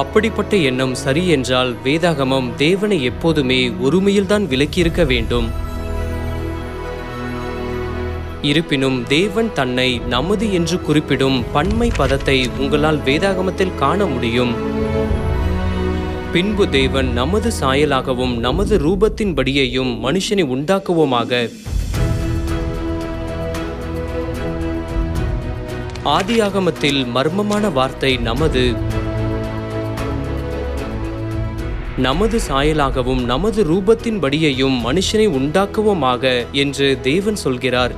அப்படிப்பட்ட எண்ணம் சரி என்றால் வேதாகமம் தேவனை எப்போதுமே ஒருமையில்தான் விலக்கியிருக்க வேண்டும். இருப்பினும் தேவன் தன்னை நமது என்று குறிப்பிடும் பன்மை பதத்தை உங்களால் வேதாகமத்தில் காண முடியும். பின்பு தேவன் நமது சாயலாகவும் நமது ரூபத்தின்படியையும் மனுஷனை உண்டாக்குவோமாக. ஆதியாகமத்தில் மர்மமான வார்த்தை நமது. நமது சாயலாகவும் நமது ரூபத்தின் படியையும் மனுஷனை உண்டாக்குவோமாக என்று தேவன் சொல்கிறார்.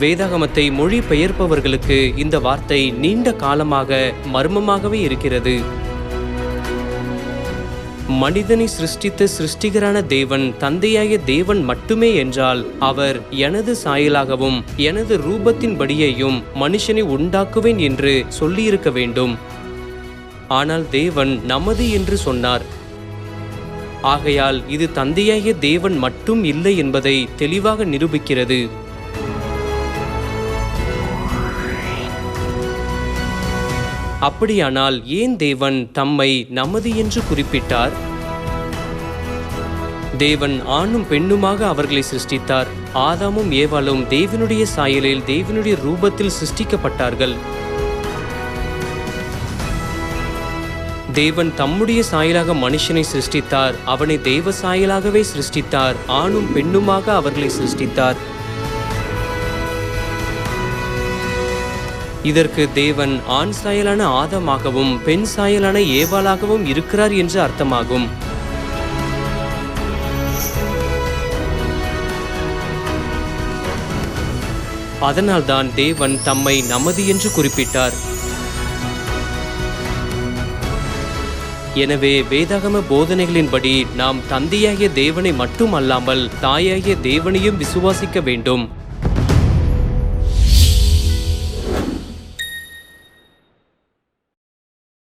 வேதாகமத்தை மொழி பெயர்ப்பவர்களுக்கு இந்த வார்த்தை நீண்ட காலமாக மர்மமாகவே இருக்கிறது. மனிதனை சிருஷ்டித்த சிருஷ்டிகரான தேவன் தந்தையாய தேவன் மட்டுமே என்றால் அவர் எனது சாயலாகவும் எனது ரூபத்தின் படியையும் மனுஷனை உண்டாக்குவேன் என்று சொல்லியிருக்க வேண்டும். ஆனால் தேவன் நமது என்று சொன்னார். ஆகையால் இது தந்தையாகிய தேவன் மட்டும் இல்லை என்பதை தெளிவாக நிரூபிக்கிறது. அப்படியானால் ஏன் தேவன் தம்மை நமது என்று குறிப்பிட்டார்? தேவன் ஆணும் பெண்ணுமாக அவர்களை சிருஷ்டித்தார். ஆதாமும் ஏவாளும் தேவனுடைய சாயலில் தேவனுடைய ரூபத்தில் சிருஷ்டிக்கப்பட்டார்கள். தேவன் தம்முடைய சாயலாக மனுஷனை சிருஷ்டித்தார். அவனை தெய்வ சாயலாகவே சிருஷ்டித்தார். ஆணும் பெண்ணுமாக அவர்களை சிருஷ்டித்தார். இதற்கு தேவன் ஆண் சாயலான ஆதமாகவும் பெண் சாயலான ஏவாளாகவும் இருக்கிறார் என்று அர்த்தமாகும். அதனால்தான் தேவன் தம்மை நமது என்று குறிப்பிட்டார். எனவே வேதாகம போதனைகளின்படி நாம் தந்தையாகிய தேவனை மட்டும் அல்லாமல் தாயாகிய தேவனையும் விசுவாசிக்க வேண்டும்.